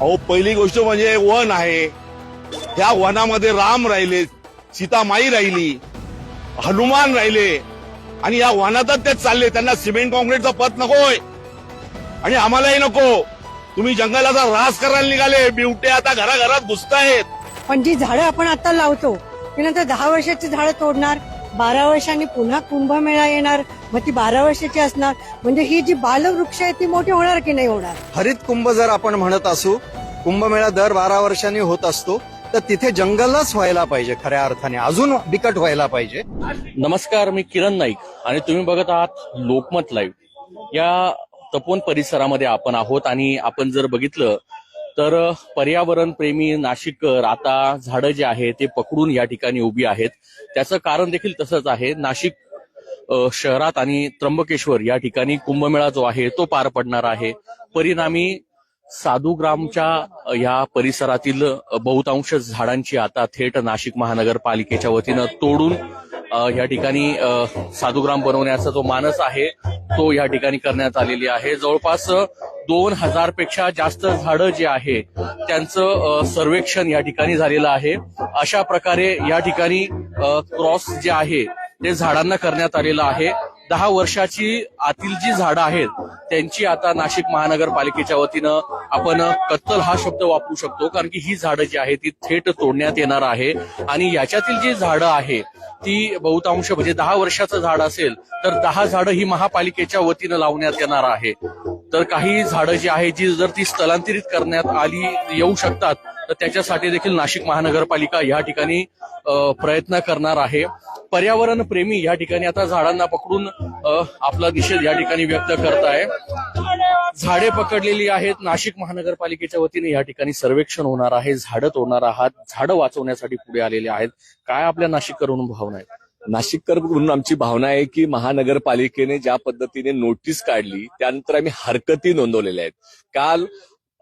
अहो पहिली गोष्ट म्हणजे वन आहे. त्या वनामध्ये राम राहिले सीतामाई राहिली हनुमान राहिले. आणि या वनातच ते चालले त्यांना सिमेंट कॉन्क्रीटचा पत नकोय आणि आम्हालाही नको. तुम्ही जंगलाचा ऱ्हास करायला निघाले बिवटे आता घराघरात घुसतायत. पण जी झाडं आपण आता लावतो ती नंतर दहा वर्षाची झाडं तोडणार बारा वर्षांनी पुन्हा कुंभमेळा येणार. मग ती बारा वर्षाची असणार. म्हणजे ही जी बालवृक्ष आहे ती मोठी होणार की नाही होणार? हरित कुंभ जर आपण म्हणत असू कुंभमेळा दर बारा वर्षांनी होत असतो तर तिथे जंगलच व्हायला पाहिजे खऱ्या अर्थाने. अजून बिकट व्हायला पाहिजे. नमस्कार मी किरण नाईक आणि तुम्ही बघत आहात लोकमत लाईव्ह. या तपोवन परिसरामध्ये आपण आहोत आणि आपण जर बघितलं तर पर्यावरण प्रेमी नाशिककर आता झाडं जे आहे ते पकडून या ठिकाणी उभी आहेत. त्याचं कारण देखील तसंच आहे. नाशिक शहरात आणि त्र्यंबकेश्वर या ठिकाणी कुंभमेळा जो आहे तो पार पडणार आहे. परिणामी साधुग्रामच्या या परिसरातील बहुतांश झाडांची आता थेट नाशिक महानगरपालिकेच्या वतीनं तोडून या ठिकाणी साधुग्राम बनवण्याचा जो मानस आहे तो या ठिकाणी करण्यात आलेली आहे. जवळपास दोन हजारपेक्षा जास्त झाडं जे आहे त्यांचं सर्वेक्षण या ठिकाणी झालेलं आहे. अशा प्रकारे या ठिकाणी क्रॉस जे आहे ते झाडांना करण्यात आलेलं आहे. दहा वर्षाची आतील जी झाडं आहेत त्यांची आता नाशिक महानगरपालिकेच्या वतीनं आपण कत्तल हा शब्द वापरू शकतो कारण की ही झाडं जी आहे ती थेट तोडण्यात येणार आहे. आणि याच्यातील जी झाडं आहे ती बहुतांश म्हणजे दहा वर्षाचं झाड असेल तर दहा झाडं ही महापालिकेच्या वतीनं लावण्यात येणार आहे. तर काही झाडं जी आहे जी जर ती स्थलांतरित करण्यात आली येऊ शकतात तर त्याच्यासाठी देखील नाशिक महानगरपालिका या ठिकाणी प्रयत्न करणार आहे. पर्यावरण प्रेमी या ठिकाणी आता झाडांना पकडून आपला निषेध या ठिकाणी व्यक्त करत आहे. झाडे पकडलेली आहेत. नाशिक महानगरपालिकेच्या वतीने या ठिकाणी सर्वेक्षण होणार आहे. झाडं तोडणार आहात. झाडं वाचवण्यासाठी पुढे आलेले आहेत. काय आपल्या नाशिककर म्हणून भावना आहेत? नाशिककर म्हणून आमची भावना आहे की महानगरपालिकेने ज्या पद्धतीने नोटीस काढली त्यानंतर आम्ही हरकती नोंदवलेल्या आहेत. काल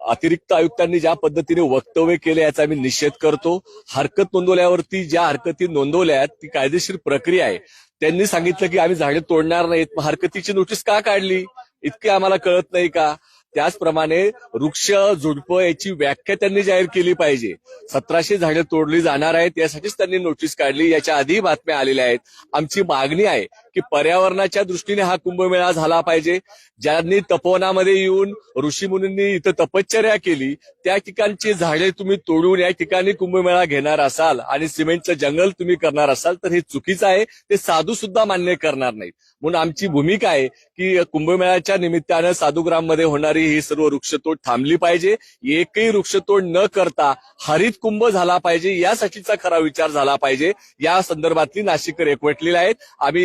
अतिरिक्त आयुक्तांनी ज्या पद्धतीने वक्तव्य केले याचा आम्ही निषेध करतो. हरकत नोंदवल्यावरती ज्या हरकती नोंदवल्या आहेत ती कायदेशीर प्रक्रिया आहे. त्यांनी सांगितलं की आम्ही झाडे तोडणार नाहीत. मग हरकतीची नोटीस का काढली? इतकी आम्हाला कळत नाही का? त्याचप्रमाणे वृक्ष झुडपं याची व्याख्या त्यांनी जाहीर केली पाहिजे. सतराशे झाडे तोडली जाणार आहेत यासाठीच त्यांनी नोटीस काढली. याच्या आधी बातम्या आलेल्या आहेत. आमची मागणी आहे की पर्यावरणाच्या दृष्टीने हा कुंभमेळा झाला पाहिजे. ज्यांनी तपोवनामध्ये येऊन ऋषीमुनींनी इथं तपश्चर्या केली त्या ठिकाणची झाडे तुम्ही तोडून या ठिकाणी कुंभमेळा घेणार असाल आणि सिमेंटचं जंगल तुम्ही करणार असाल तर हे चुकीचं आहे. ते साधू सुद्धा मान्य करणार नाहीत. म्हणून आमची भूमिका आहे की कुंभमेळ्याच्या निमित्तानं साधुग्राममध्ये होणारी ही सर्व वृक्षतोड थांबली पाहिजे. एकही वृक्षतोड न करता हरित कुंभ झाला पाहिजे यासाठीचा खरा विचार झाला पाहिजे. या संदर्भातली नाशिककर एकवटलेले आहेत. आम्ही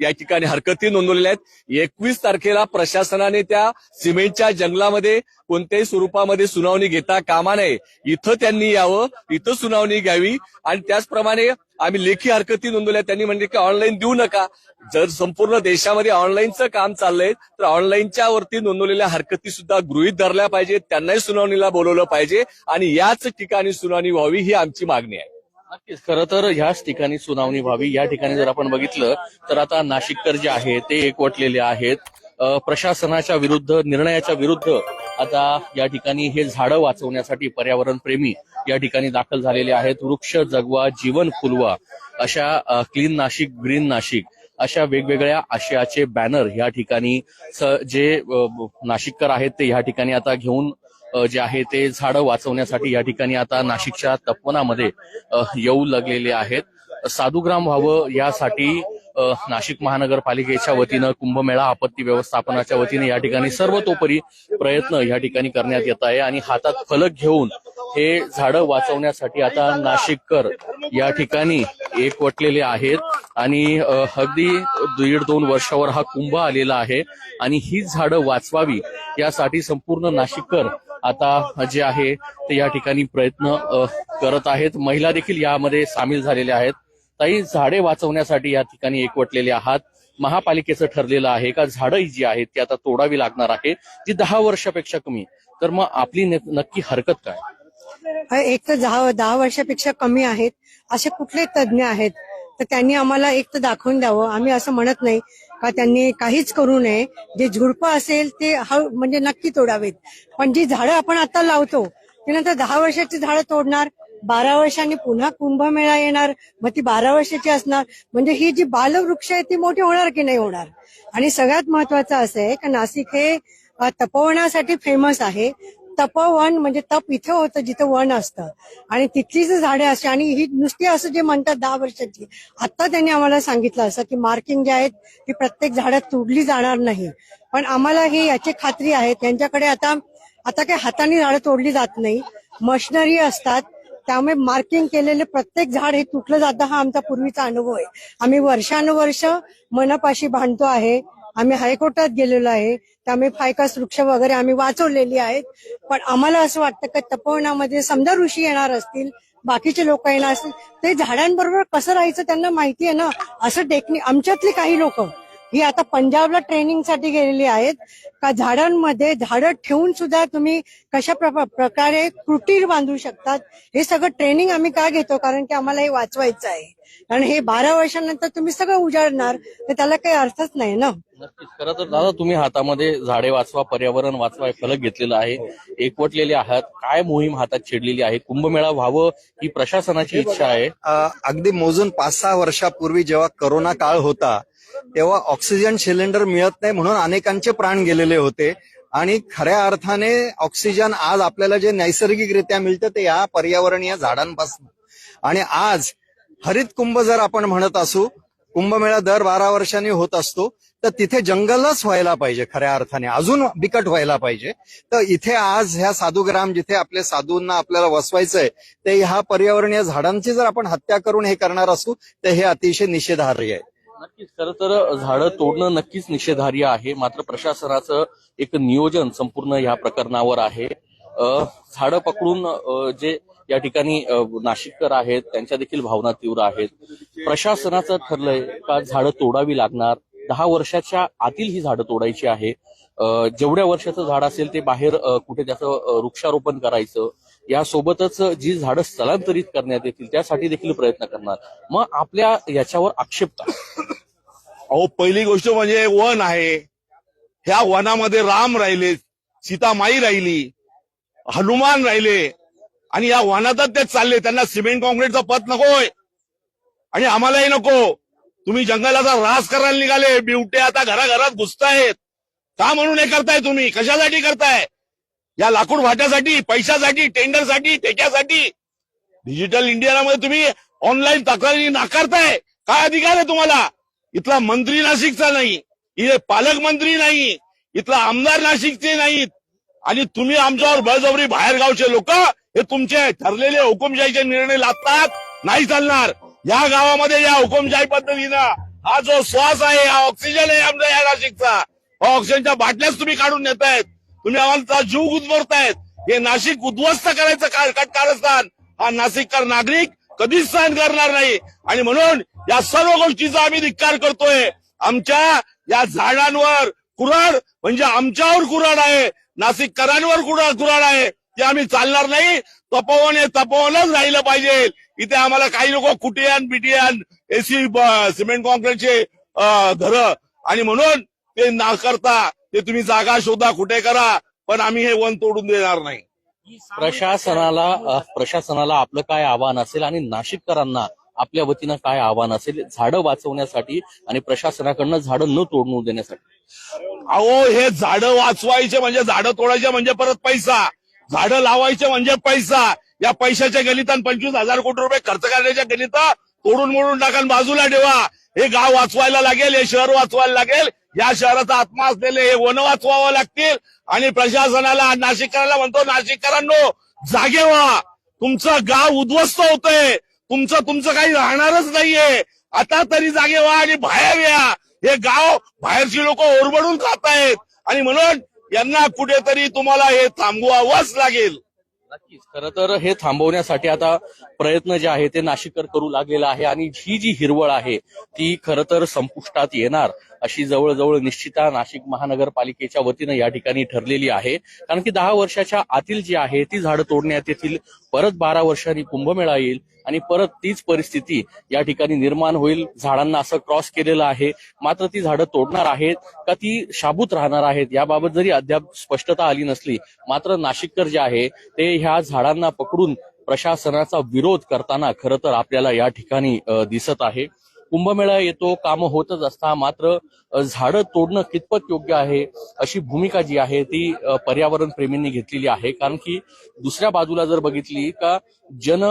या ठिकाणी हरकती नोंदवलेल्या आहेत. एकवीस तारखेला प्रशासनाने त्या सिमेंटच्या जंगलामध्ये कोणत्याही स्वरूपामध्ये सुनावणी घेता कामा नये. इथं त्यांनी यावं इथं सुनावणी घ्यावी आणि त्याचप्रमाणे आम्ही लेखी हरकती नोंदवल्या. त्यांनी म्हणजे की ऑनलाईन देऊ नका. जर संपूर्ण देशामध्ये ऑनलाईनचं काम चाललंय तर ऑनलाईनच्या वरती नोंदवलेल्या हरकती सुद्धा गृहीत धरल्या पाहिजेत. त्यांनाही सुनावणीला बोलवलं पाहिजे आणि याच ठिकाणी सुनावणी व्हावी ही आमची मागणी आहे. नक्कीच. खरं तर ह्याच ठिकाणी सुनावणी व्हावी. या ठिकाणी जर आपण बघितलं तर आता नाशिककर जे आहे ते एकवटलेले आहेत. प्रशासनाच्या विरुद्ध निर्णयाच्या विरुद्ध आता या ठिकाणी हे झाडं वाचवण्यासाठी पर्यावरण प्रेमी या ठिकाणी दाखल झालेले आहेत. वृक्ष जगवा जीवन फुलवा अशा क्लीन नाशिक ग्रीन नाशिक अशा वेगवेगळ्या आशयाचे बॅनर या ठिकाणी जे नाशिककर आहेत ते या ठिकाणी आता घेऊन जे आहे ते झाडं वाचवण्यासाठी या ठिकाणी आता नाशिकच्या तपवनामध्ये येऊ लागलेले आहेत. साधुग्राम व्हावं यासाठी नाशिक महानगरपालिकेच्या वतीनं कुंभमेळा आपत्ती व्यवस्थापनाच्या वतीने या ठिकाणी सर्वतोपरी प्रयत्न या ठिकाणी करण्यात येत आहे आणि हातात फलक घेऊन हे झाडं वाचवण्यासाठी आता नाशिककर या ठिकाणी एकवटलेले आहेत. आणि अगदी दीड दोन वर्षावर हा कुंभ आलेला आहे आणि ही झाडं वाचवावी यासाठी संपूर्ण नाशिककर आता जे आहे ते या ठिकाणी प्रयत्न अ, करत आहेत. महिला देखील यामध्ये सामील झालेल्या आहेत. ताई झाडे वाचवण्यासाठी या ठिकाणी एकवटलेले आहात. महापालिकेचं ठरलेलं आहे का? झाडं जी आहेत ती आता तोडावी लागणार आहे ती दहा वर्षापेक्षा कमी. तर मग आपली नक्की हरकत काय? एक तर दहा दहा वर्षापेक्षा कमी आहेत. असे कुठले तज्ज्ञ आहेत? तर त्यांनी आम्हाला एक तर दाखवून द्यावं. आम्ही असं म्हणत नाही का त्यांनी काहीच करू नये. जे झुडपं असेल ते म्हणजे नक्की तोडावेत. पण जी झाडं आपण आता लावतो त्यानंतर नंतर दहा वर्षाची झाडं तोडणार बारा वर्षांनी पुन्हा कुंभमेळा येणार. मग ती बारा वर्षाची असणार. म्हणजे ही जी बालवृक्ष आहे ती मोठी होणार की नाही होणार? आणि सगळ्यात महत्वाचं असं आहे की नाशिक हे तपवनासाठी तपोवनासाठी फेमस आहे. तपोवन म्हणजे तप इथे होतं जिथं वन असतं. आणि तिथली जी झाडे असे आणि ही नुसती असं जे म्हणतात दहा वर्षाची आता त्यांनी आम्हाला सांगितलं असं की मार्किंग जे आहेत ती प्रत्येक झाडात तोडली जाणार नाही. पण आम्हाला ही याची खात्री आहे. त्यांच्याकडे आता आता काही हाताने झाडं तोडली जात नाही. मशिनरी असतात. त्यामुळे मार्किंग केलेले प्रत्येक झाड हे तुटलं जातं हा आमचा पूर्वीचा अनुभव आहे. आम्ही वर्षानुवर्ष मनपाशी भांडतो आहे. आम्ही हायकोर्टात गेलेलो आहे. त्यामुळे फायकास वृक्ष वगैरे आम्ही वाचवलेली आहेत. पण आम्हाला असं वाटतं की तपोवनामध्ये समजा ऋषी येणार असतील बाकीचे लोक येणार असतील ते झाडांबरोबर कसं राहायचं त्यांना माहिती आहे ना? असं टेक्निक आमच्यातले काही लोक ही आता पंजाबला ट्रेनिंगसाठी गेलेली आहेत. का झाडांमध्ये झाडं ठेवून सुद्धा तुम्ही कशा प्र- प्रकारे कुटीर बांधू शकतात हे सगळं ट्रेनिंग आम्ही का घेतो? कारण की आम्हाला हे वाचवायचं आहे. कारण हे बारा वर्षानंतर तुम्ही सगळं उजाडणार तर त्याला काही अर्थच नाही ना? नक्कीच. खरं तर दादा तुम्ही हातामध्ये झाडे वाचवा पर्यावरण वाचवा हे फलक घेतलेलं आहे. एकवटलेले आहात. काय मोहीम हातात छेडलेली आहे? कुंभमेळा व्हावं ही प्रशासनाची इच्छा आहे. अ, अगदी मोजून पाच सहा वर्षापूर्वी जेव्हा करोना काळ होता तेव्हा ऑक्सिजन सिलेंडर मिळत नाही म्हणून अनेकांचे प्राण गेलेले होते. आणि खऱ्या अर्थाने ऑक्सिजन आज आपल्याला जे नैसर्गिकरित्या मिळतं ते या पर्यावरणीय झाडांपासून. आणि आज हरित कुंभ जर आपण म्हणत असू कुंभमेळा दर बारा वर्षांनी होत असतो तर तिथे जंगलच व्हायला पाहिजे खऱ्या अर्थाने. अजून बिकट व्हायला पाहिजे. तर इथे आज ह्या साधुग्राम जिथे आपल्या साधूंना आपल्याला वसवायचंय ते ह्या पर्यावरणीय झाडांची जर आपण हत्या करून हे करणार असू तर हे अतिशय निषेधार्ह आहे. नक्कीच. खरं तर झाडं तोडणं नक्कीच निषेधार्य आहे. मात्र प्रशासनाचं एक नियोजन संपूर्ण या प्रकरणावर आहे. झाडं पकडून जे या ठिकाणी नाशिककर आहेत त्यांच्या देखील भावना तीव्र आहेत. प्रशासनाचं ठरलंय का झाडं तोडावी लागणार? दहा वर्षाच्या आतील ही झाडं तोडायची आहे. जेवढ्या वर्षाचं झाड असेल ते बाहेर कुठे त्याचं वृक्षारोपण करायचं यासोबतच जी झाडं स्थलांतरित करण्यात येतील त्यासाठी देखील प्रयत्न करणार. मग आपल्या याच्यावर आक्षेप का अहो पहिली गोष्ट म्हणजे वन आहे. ह्या वनामध्ये राम राहिले सीतामाई राहिली हनुमान राहिले आणि या वनातच ते चालले. त्यांना सिमेंट कॉन्क्रीटचा पथ नकोय आणि आम्हालाही नको. तुम्ही जंगलाचा ऱ्हास करायला निघाले बिवटे आता घराघरात घुसतायत. का म्हणून हे करताय तुम्ही? कशासाठी करताय? या लाकूड भाट्यासाठी पैशासाठी टेंडरसाठी ठेक्यासाठी डिजिटल इंडियामध्ये तुम्ही ऑनलाईन तक्रारी नाकारताय. काय अधिकार आहे तुम्हाला? इथला मंत्री नाशिकचा नाही. इथे पालकमंत्री नाही. इथला आमदार नाशिकचे नाहीत. आणि तुम्ही आमच्यावर बळजबरी बाहेर गावचे लोक हे तुमचे ठरलेले हुकुमशाहीचे निर्णय लादतात नाही चालणार. या गावामध्ये या हुकुमशाही पद्धतीनं हा जो श्वास आहे हा ऑक्सिजन आहे आमचा या नाशिकचा. ऑक्सिजनच्या बाटल्याच तुम्ही काढून नेतायत. तुम्ही आम्हाला जीव गुदमरतायत हे नाशिक उद्ध्वस्त करायचं कारस्थान? हा नाशिककर नागरिक कधीच सहन करणार नाही. आणि म्हणून या सर्व गोष्टीचा आम्ही धिक्कार करतोय. आमच्या या झाडांवर कुराड म्हणजे आमच्यावर कुराड आहे. नाशिककरांवर कुराड कुराड आहे. ते आम्ही चालणार नाही. तपोवन हे तपोवनच राहिलं पाहिजे. इथे आम्हाला काही लोक कुटियान बिटियान एसी सिमेंट कॉन्क्रीटचे घर आणि म्हणून ते ना करता ते तुम्ही जागा शोधा कुठे करा पण आम्ही हे वन तोडून देणार नाही. प्रशासनाला प्रशासनाला आपलं काय आव्हान असेल आणि नाशिककरांना आपल्या वतीनं काय आव्हान असेल झाडं वाचवण्यासाठी आणि प्रशासनाकडनं झाडं न तोडून देण्यासाठी? अहो हे झाडं वाचवायचे म्हणजे झाडं तोडायचे म्हणजे परत पैसा. झाडं लावायचे म्हणजे पैसा. या पैशाच्या गणितान पंचवीस हजार कोटी रुपये खर्च करण्याच्या गणित तोडून मोडून टाकून बाजूला ठेवा. हे गाव वाचवायला लागेल हे शहर वाचवायला लागेल या शहराचा आत्मा असलेले हे वन वाचवावं लागतील. आणि प्रशासनाला नाशिककरांना म्हणतो नाशिककरांनो जागे व्हा. तुमचं गाव उद्ध्वस्त होतंय. तुमचं तुमचं काही राहणारच नाहीये. आता तरी जागे व्हा आणि बाहेर या. हे गाव बाहेरची लोक ओरबडून खात आहेत आणि म्हणून यांना कुठेतरी तुम्हाला हे थांबवावंच लागेल. नक्कीच. खरं तर हे थांबवण्यासाठी आता प्रयत्न जे आहे ते नाशिककर करू लागलेला आहे आणि ही जी हिरवळ आहे ती खरं तर संपुष्टात येणार अशी जवळजवळ निश्चिता नाशिक महानगरपालिकेच्या वतीनं या ठिकाणी ठरलेली आहे. कारण की दहा वर्षाच्या आतील जी आहे ती झाडं तोडण्यात येतील परत बारा वर्षांनी कुंभमेळा येईल आणि परत तीच परिस्थिती या ठिकाणी निर्माण होईल. झाडांना असं क्रॉस केलेलं आहे. मात्र ती झाडं तोडणार आहेत का ती शाबूत राहणार आहेत याबाबत जरी अद्याप स्पष्टता आली नसली मात्र नाशिककर जे आहे ते ह्या झाडांना पकडून प्रशासनाचा विरोध करताना खरं तर आपल्याला या ठिकाणी दिसत आहे. कुंभमेळा येतो काम होतच असता मात्र झाडं तोडणं कितपत योग्य आहे अशी भूमिका जी आहे ती पर्यावरण प्रेमींनी घेतलेली आहे. कारण की दुसऱ्या बाजूला जर बघितली का जन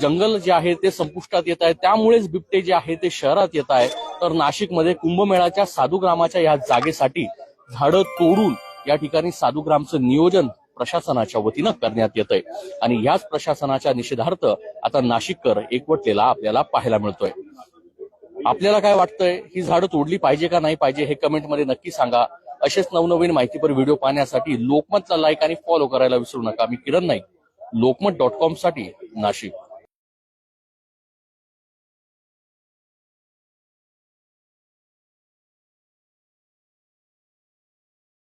जंगल जे आहे ते संपुष्टात येत आहे. त्यामुळेच बिबटे जे आहे ते शहरात येत आहे. तर नाशिकमध्ये कुंभमेळाच्या साधुग्रामाच्या या जागेसाठी झाडं तोडून या ठिकाणी साधुग्रामचं नियोजन प्रशासनाच्या वतीनं करण्यात येत आहे आणि याच प्रशासनाच्या निषेधार्थ आता नाशिककर एकवटलेला आपल्याला पाहायला मिळतोय. आपल्याला काय वाटतंय? ही झाडं तोडली पाहिजे का नाही पाहिजे हे कमेंटमध्ये नक्की सांगा. असेच नवनवीन माहितीपर व्हिडिओ पाहण्यासाठी लोकमतला लाईक आणि फॉलो करायला विसरू नका. मी किरण नाईक लोकमत डॉट कॉमसाठी नाशिक.